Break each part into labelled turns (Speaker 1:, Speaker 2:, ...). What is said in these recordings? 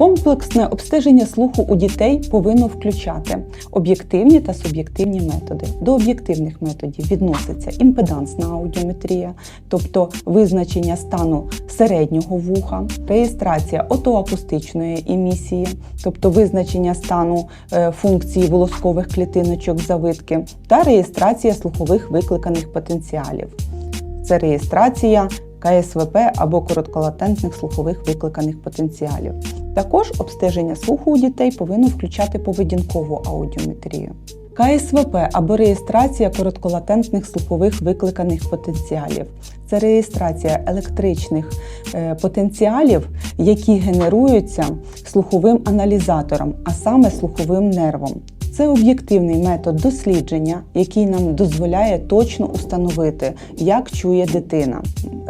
Speaker 1: Комплексне обстеження слуху у дітей повинно включати об'єктивні та суб'єктивні методи. До об'єктивних методів відноситься імпедансна аудіометрія, тобто визначення стану середнього вуха, реєстрація отоакустичної емісії, тобто визначення стану е, функції волоскових клітиночок завитки, та реєстрація слухових викликаних потенціалів. Це реєстрація КСВП або коротколатентних слухових викликаних потенціалів. Також обстеження слуху у дітей повинно включати поведінкову аудіометрію. КСВП або реєстрація коротколатентних слухових викликаних потенціалів. Це реєстрація електричних е, потенціалів, які генеруються слуховим аналізатором, а саме слуховим нервом. Це об'єктивний метод дослідження, який нам дозволяє точно установити, як чує дитина.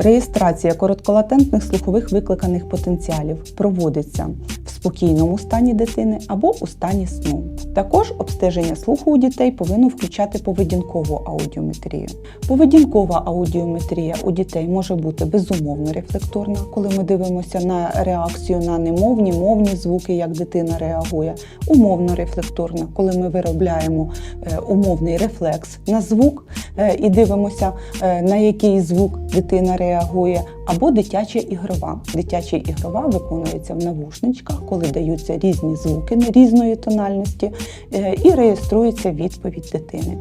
Speaker 1: Реєстрація коротколатентних слухових викликаних потенціалів проводиться в спокійному стані дитини або у стані сну. Також обстеження слуху у дітей повинно включати поведінкову аудіометрію. Поведінкова аудіометрія у дітей може бути безумовно рефлекторна, коли ми дивимося на реакцію на немовні, мовні звуки, як дитина реагує, умовно рефлекторна, коли ми виробляємо е, умовний рефлекс на звук е, і дивимося, е, на який звук дитина реагує, або дитяча ігрова. Дитяча ігрова виконується в навушничках, коли даються різні звуки різної тональності, і реєструється відповідь дитини.